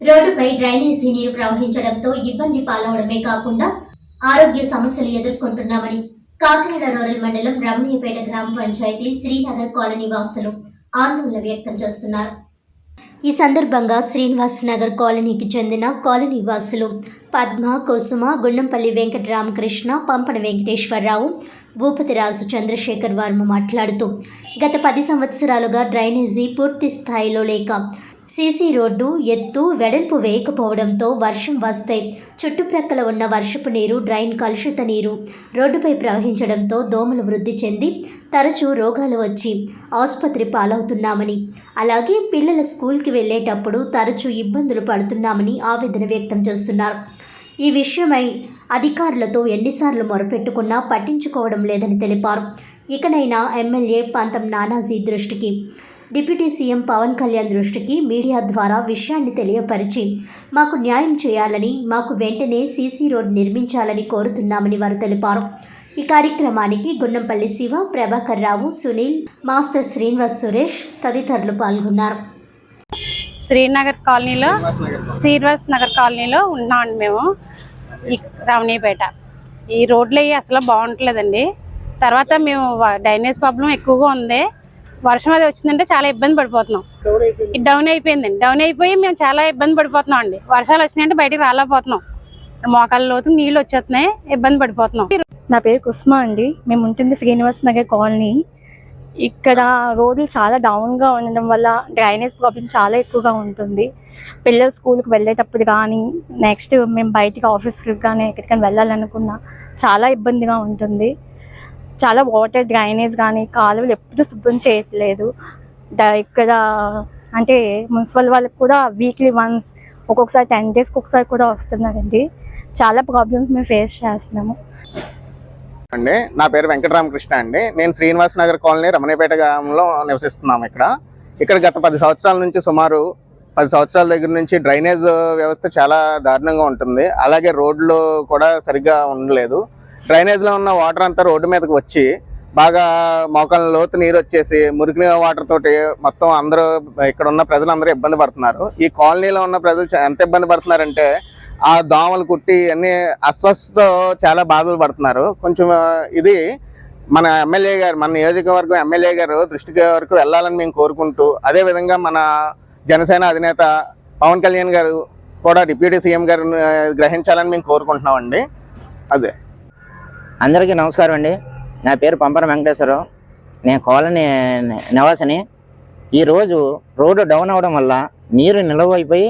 రోడ్డుపై డ్రైనేజీ నీరు ప్రవహించడంతో ఇబ్బంది పాలవడమే కాకుండా ఆరోగ్య సమస్యలు ఎదుర్కొంటున్నామని కాకినాడ రూరల్ మండలం రమణీయపేట గ్రామ పంచాయతీ శ్రీనగర్ కాలనీ వాసులు ఆందోళన వ్యక్తం చేస్తున్నారు. ఈ సందర్భంగా శ్రీనివాస్ నగర్ కాలనీకి చెందిన కాలనీ వాసులు పద్మ కుసుమ గుండంపల్లి వెంకట రామకృష్ణ పంపన వెంకటేశ్వరరావు భూపతిరాజు చంద్రశేఖర్ వర్మ మాట్లాడుతూ గత పది సంవత్సరాలుగా డ్రైనేజీ పూర్తి స్థాయిలో లేక సీసీ రోడ్డు ఎత్తు వెడల్పు వేయకపోవడంతో వర్షం వస్తే చుట్టుప్రక్కల ఉన్న వర్షపు నీరు డ్రైన్ కలుషిత నీరు రోడ్డుపై ప్రవహించడంతో దోమలు వృద్ధి చెంది తరచూ రోగాలు వచ్చి ఆసుపత్రి పాలవుతున్నామని అలాగే పిల్లల స్కూల్కి వెళ్ళేటప్పుడు తరచూ ఇబ్బందులు పడుతున్నామని ఆవేదన వ్యక్తం చేస్తున్నారు. ఈ విషయమై అధికారులతో ఎన్నిసార్లు మొరపెట్టుకున్నా పట్టించుకోవడం లేదని తెలిపారు. ఇకనైనా ఎమ్మెల్యే పంతం నానాజీ దృష్టికి డిప్యూటీ సీఎం పవన్ కళ్యాణ్ దృష్టికి మీడియా ద్వారా విషయాన్ని తెలియపరిచి మాకు న్యాయం చేయాలని మాకు వెంటనే సీసీ రోడ్ నిర్మించాలని కోరుతున్నామని వారు తెలిపారు. ఈ కార్యక్రమానికి గున్నంపల్లి శివ ప్రభాకర్ రావు సునీల్ మాస్టర్ శ్రీనివాస్ సురేష్ తదితరులు పాల్గొన్నారు. శ్రీనగర్ కాలనీలో శ్రీనివాస్ నగర్ కాలనీలో ఉన్నాం మేము ఈ ఈ రోడ్లు అవి అసలు బాగుంటలేదండి. తర్వాత మేము వ- ప్రాబ్లం ఎక్కువగా ఉంది. వర్షం అది వచ్చిందంటే చాలా ఇబ్బంది పడిపోతున్నాం. డౌన్ అయిపోయిందండి. డౌన్ అయిపోయి మేము చాలా ఇబ్బంది పడిపోతున్నాం అండి. వర్షాలు వచ్చినాయంటే బయటికి రాలేకపోతున్నాం. మోకాళ్ళ లోతు నీళ్ళు వచ్చేస్తున్నాయి ఇబ్బంది పడిపోతున్నాం. నా పేరు కుస్మా అండి. మేము ఉంటుంది శ్రీనివాస్ నగర్ కాలనీ. ఇక్కడ రోడ్లు చాలా డౌన్గా ఉండడం వల్ల డ్రైనేజ్ ప్రాబ్లం చాలా ఎక్కువగా ఉంటుంది. పిల్లలు స్కూల్కి వెళ్ళేటప్పుడు కానీ నెక్స్ట్ మేము బయటికి ఆఫీస్కి కానీ ఎక్కడికైనా వెళ్ళాలనుకున్నా చాలా ఇబ్బందిగా ఉంటుంది. చాలా వాటర్ డ్రైనేజ్ కానీ కాలువలు ఎప్పుడూ శుభ్రం చేయట్లేదు. ద- ఇక్కడ అంటే మున్సిపల్ వాళ్ళకి కూడా వీక్లీ వన్స్ ఒక్కొక్కసారి టెన్ డేస్కి ఒకసారి కూడా వస్తున్నారండి. చాలా ప్రాబ్లమ్స్ మేము ఫేస్ చేస్తున్నాము. అండి నా పేరు వెంకటరామకృష్ణ అండి. నేను శ్రీనివాస్ నగర్ కాలనీ రమణిపేట గ్రామంలో నివసిస్తున్నాము ఇక్కడ. ఇక్కడ గత పది సంవత్సరాల నుంచి సుమారు పది సంవత్సరాల దగ్గర నుంచి డ్రైనేజ్ వ్యవస్థ చాలా దారుణంగా ఉంటుంది. అలాగే రోడ్లు కూడా సరిగ్గా ఉండలేదు. డ్రైనేజ్లో ఉన్న వాటర్ అంతా రోడ్డు మీదకి వచ్చి బాగా మోకాళ్ళ లోతు నీరు వచ్చేసి మురికి వాటర్ తోటి మొత్తం అందరూ ఇక్కడ ఉన్న ప్రజలందరూ ఇబ్బంది పడుతున్నారు. ఈ కాలనీలో ఉన్న ప్రజలు ఎంత ఇబ్బంది పడుతున్నారంటే ఆ దోమలు కుట్టి అన్ని అస్వస్థతో చాలా బాధలు పడుతున్నారు. కొంచెం ఇది మన ఎమ్మెల్యే గారు మన నియోజకవర్గం ఎమ్మెల్యే గారు దృష్టికి వరకు వెళ్ళాలని మేము కోరుకుంటూ అదే విధంగా మన జనసేన అధినేత పవన్ కళ్యాణ్ గారు కూడా డిప్యూటీ సీఎం గారు గ్రహించాలని మేము కోరుకుంటున్నామండి. అదే. అందరికీ నమస్కారం అండి. నా పేరు పంపన వెంకటేశ్వరరావు. నేను కాలనీ నివాసిని. ఈరోజు రోడ్డు డౌన్ అవ్వడం వల్ల నీరు నిలవైపోయి అయిపోయి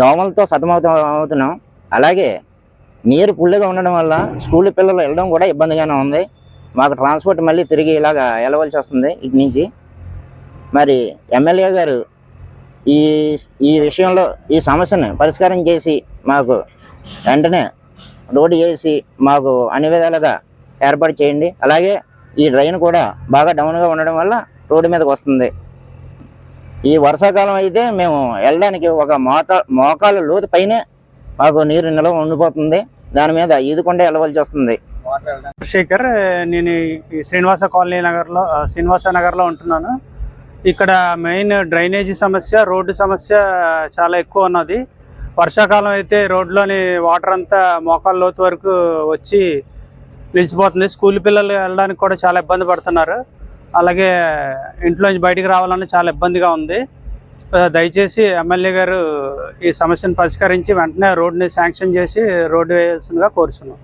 దోమలతో సతమవుతా అవుతున్నాం. అలాగే నీరు పుల్లిగా ఉండడం వల్ల స్కూల్ పిల్లలు వెళ్ళడం కూడా ఇబ్బందిగానే ఉంది. మాకు ట్రాన్స్పోర్ట్ మళ్ళీ తిరిగి ఇలాగా వెళ్ళవలసి వస్తుంది ఇటు నుంచి. మరి ఎమ్మెల్యే గారు ఈ ఈ విషయంలో ఈ సమస్యను పరిష్కారం చేసి మాకు వెంటనే రోడ్డు వేసి మాకు అన్ని విధాలుగా ఏర్పాటు చేయండి. అలాగే ఈ డ్రైన్ కూడా బాగా డౌన్గా ఉండడం వల్ల రోడ్డు మీదకి వస్తుంది. ఈ వర్షాకాలం అయితే మేము వెళ్ళడానికి ఒక మోత మోకాలు లోతు పైనే మాకు నీరు నిల్వ ఉండిపోతుంది. దాని మీద ఈదుకుండా వెళ్ళవలసి వస్తుంది. శేఖర్ నేను ఈ శ్రీనివాస కాలనీ నగర్లో శ్రీనివాస నగర్లో ఉంటున్నాను. ఇక్కడ మెయిన్ డ్రైనేజీ సమస్య రోడ్డు సమస్య చాలా ఎక్కువ ఉన్నది. వర్షాకాలం అయితే రోడ్లోని వాటర్ అంతా మోకాళ్ళ లోతు వరకు వచ్చి నిలిచిపోతుంది. స్కూల్ పిల్లలు వెళ్ళడానికి కూడా చాలా ఇబ్బంది పడుతున్నారు. అలాగే ఇంట్లోంచి బయటికి రావాలన్నా చాలా ఇబ్బందిగా ఉంది. దయచేసి ఎమ్మెల్యే గారు ఈ సమస్యను పరిష్కరించి వెంటనే రోడ్ని శాంక్షన్ చేసి రోడ్డు వేయాల్సిందిగా కోరుచున్నాం.